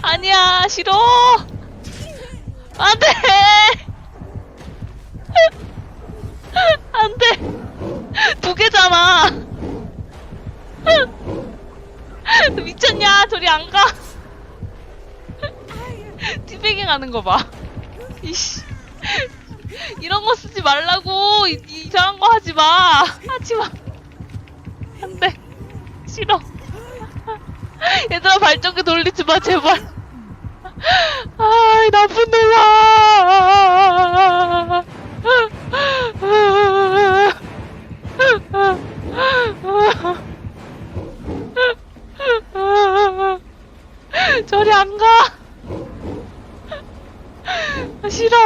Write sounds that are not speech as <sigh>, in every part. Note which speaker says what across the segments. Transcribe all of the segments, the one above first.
Speaker 1: 아니야 싫어. 안돼. 안돼. 두 개잖아. 미쳤냐 저리 안가. 티베깅 하는 거봐. 이씨. 이런 거 쓰지 말라고. 이, 이상한 거 하지 마. 하지 마. 안돼. 싫어 얘들아 발전기 돌리지 마 제발 아이 나쁜 놈아 저리 안 가. 싫어.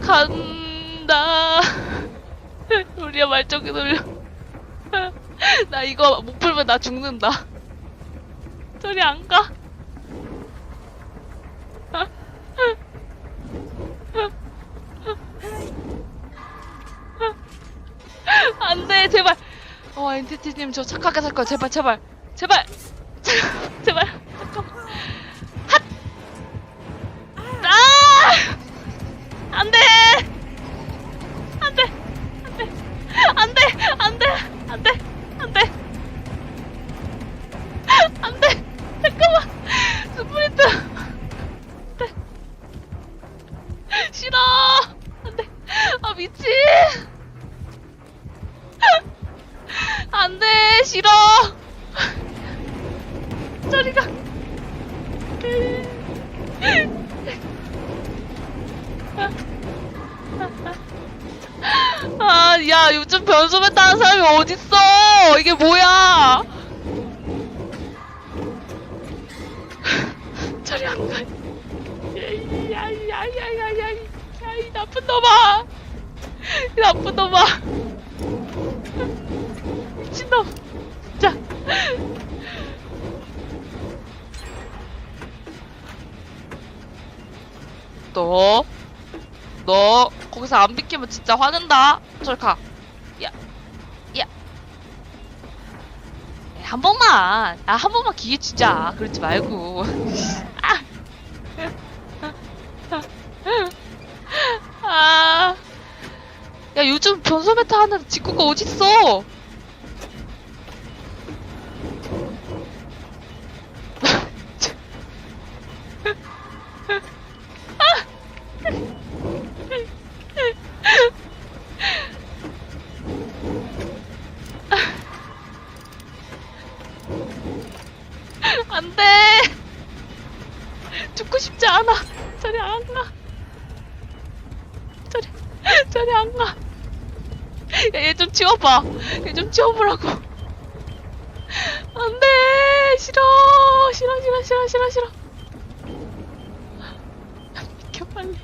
Speaker 1: 간다. 우리야 말정이 돌려. <laughs> 나 이거 못 풀면 나 죽는다. 저리 안 가. <laughs> 안 돼, 제발. 어, 엔티티님 저 착하게 살 거야. 제발, 제발. 제발. <laughs> 제발. 싫어! <laughs> 저리 가! <laughs> 아, 야, 요즘 변소매 타는 사람이 어딨어! 이게 뭐야! <laughs> 저리 안 가. 야, 야, 야, 야, 야, 야, 야, 이 나쁜 놈아! 이 나쁜 놈아! 미친놈! 진짜! 너, 너, 거기서 안 비키면 진짜 화낸다. 저리 가. 야, 야. 한 번만, 아, 한 번만 기회 주자. 그러지 말고. <laughs> 아. <laughs> 아. 야, 요즘 변소 메타 하는 직구가 어딨어? <laughs> 안 돼! 죽고 싶지 않아! 저리 안 가! 저리, 저리 안 가! 얘 좀 치워봐! 얘 좀 치워보라고! 안 돼! 싫어! 싫어, 싫어, 싫어, 싫어, 싫어! 미켜, 빨리.